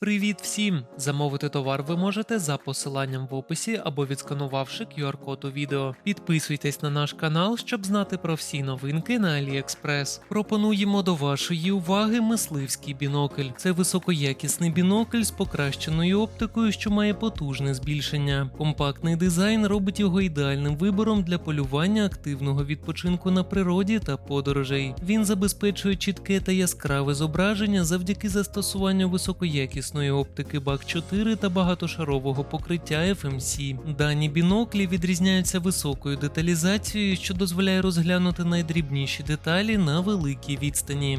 Привіт всім! Замовити товар ви можете за посиланням в описі або відсканувавши QR-код у відео. Підписуйтесь на наш канал, щоб знати про всі новинки на AliExpress. Пропонуємо до вашої уваги мисливський бінокль. Це високоякісний бінокль з покращеною оптикою, що має потужне збільшення. Компактний дизайн робить його ідеальним вибором для полювання активного відпочинку на природі та подорожей. Він забезпечує чітке та яскраве зображення завдяки застосуванню високоякісної оптики бак 4 та багатошарового покриття FMC. Дані біноклі відрізняються високою деталізацією, що дозволяє розглянути найдрібніші деталі на великій відстані.